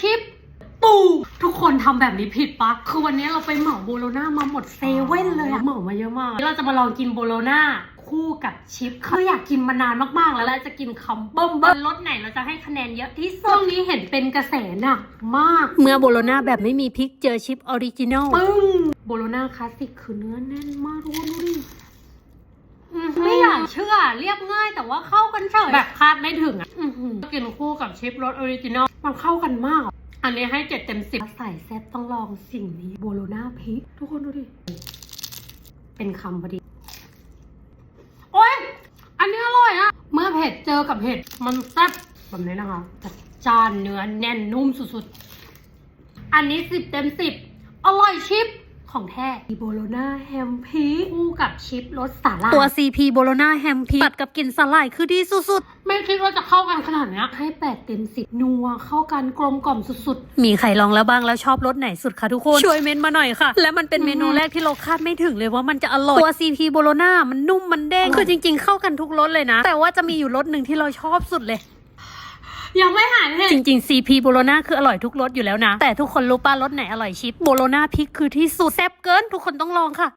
ชิปปูทุกคนทำแบบนี้ผิดปะคือวันนี้เราไปเหมาโบโลน่ามาหมดเซเว่นเลยอะเหมามาเยอะมากเราจะมาลองกินโบโลน่าคู่กับชิปคืออยากกินมานานมากๆ แล้วแล้วจะกินคำเบิ่มเบิ่มรสไหนเราจะให้คะแนนเยอะที่สุดช่วงนี้เห็นเป็นกระแสหนักมาก เมื่อโบโลนาแบบไม่มีพริกเจอชิปออริจินอลปึ้งโบโลน่าคลาสสิกคือเนื้อแน่นมากทุกคนดูดิไม่อยากเชื่อเรียบง่ายแต่ว่าเข้ากันเฉยแบบคาดไม่ถึงอะอื้อหือกินคู่กับชิปรสออริจินอลมันเข้ากันมาก อันนี้ให้เจ็ดเต็มสิบใส่แซ่บต้องลองสิ่งนี้โบโลน่าพริกทุกคนดูดิ เป็นคำพอดี โอ๊ยอันนี้อร่อยอะเมื่อเผ็ดเจอกับเผ็ดมันแซ่บแบบนี้นะคะจัดจานเนื้อแน่นนุ่มสุดๆ อันนี้สิบเต็มสิบอร่อยชิป ของแท้โบโลน่าแฮมพีคู่กับชิปรสสาหร่ายตัว CP โบโลนาแฮมพริกตัดกับกลิ่นสลายคือดีสุดไม่คิดว่าจะเข้ากันขนาดเนี้ยให้แปดเต็มสิบนัวเข้ากันกลมกล่อมสุดๆ มีใครลองแล้วบ้างแล้วชอบรสไหนสุดคะทุกคน ช่วยเมนมาหน่อยค่ะ และมันเป็นเมนูแรกที่เราคาดไม่ถึงเลยว่ามันจะอร่อย ตัว CP โบโลนามันนุ่มมันเด้งคือจริง ๆ เข้ากันทุกรสเลยนะ แต่ว่าจะมีอยู่รสหนึ่งที่เราชอบสุดเลยๆ ยังไม่หายเลยจริง ๆ CP โบโลนาคืออร่อยทุกรสอยู่แล้วนะ แต่ทุกคนรู้ป่ะรสไหนอร่อยชิปโบโลนาพริกคือที่สุดแซ่บเกิน ทุกคนต้องลองค่ะ